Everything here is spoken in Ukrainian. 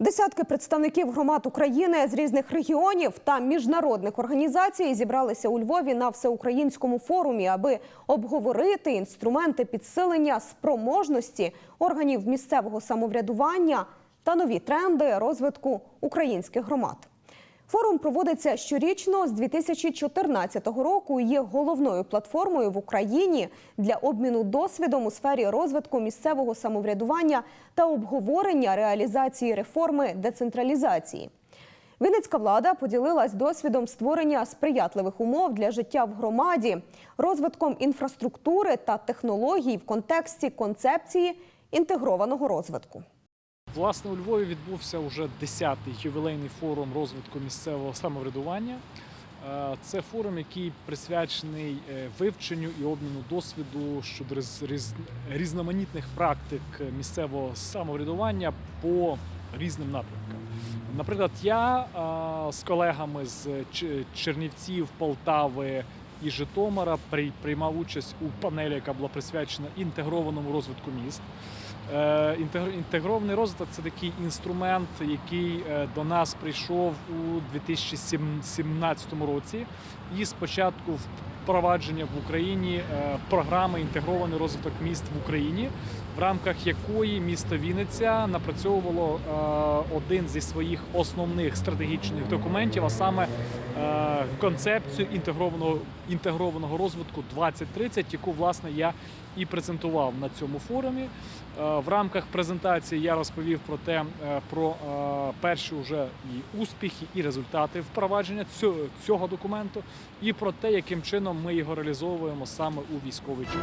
Десятки представників громад України з різних регіонів та міжнародних організацій зібралися у Львові на всеукраїнському форумі, аби обговорити інструменти підсилення спроможності органів місцевого самоврядування та нові тренди розвитку українських громад. Форум проводиться щорічно з 2014 року і є головною платформою в Україні для обміну досвідом у сфері розвитку місцевого самоврядування та обговорення реалізації реформи децентралізації. Вінницька влада поділилась досвідом створення сприятливих умов для життя в громаді, розвитком інфраструктури та технологій в контексті концепції інтегрованого розвитку. Власне, у Львові відбувся вже 10-й ювілейний форум розвитку місцевого самоврядування. Е, Це форум, який присвячений е, вивченню і обміну досвіду щодо різ- різ- різноманітних практик місцевого самоврядування по різним напрямкам. Наприклад, я е, з колегами з Чернівців, Полтави і Житомира приймав участь у панелі, яка була присвячена інтегрованому розвитку міст. Е, Інтегрований розвиток це такий інструмент, який е, до нас прийшов у 2017 році, і спочатку впровадження в Україні е, програми інтегрований розвиток міст в Україні, в рамках якої місто Вінниця напрацьовувало один зі своїх основних стратегічних документів, а саме концепцію інтегрованого інтегрованого розвитку 2030, яку власне я і презентував на цьому форумі. Е, В рамках презентації я розповів про те, е, про е, перші вже і успіхи, і результати впровадження цього, цього документу, і про те, яким чином ми його реалізовуємо саме у військовий час.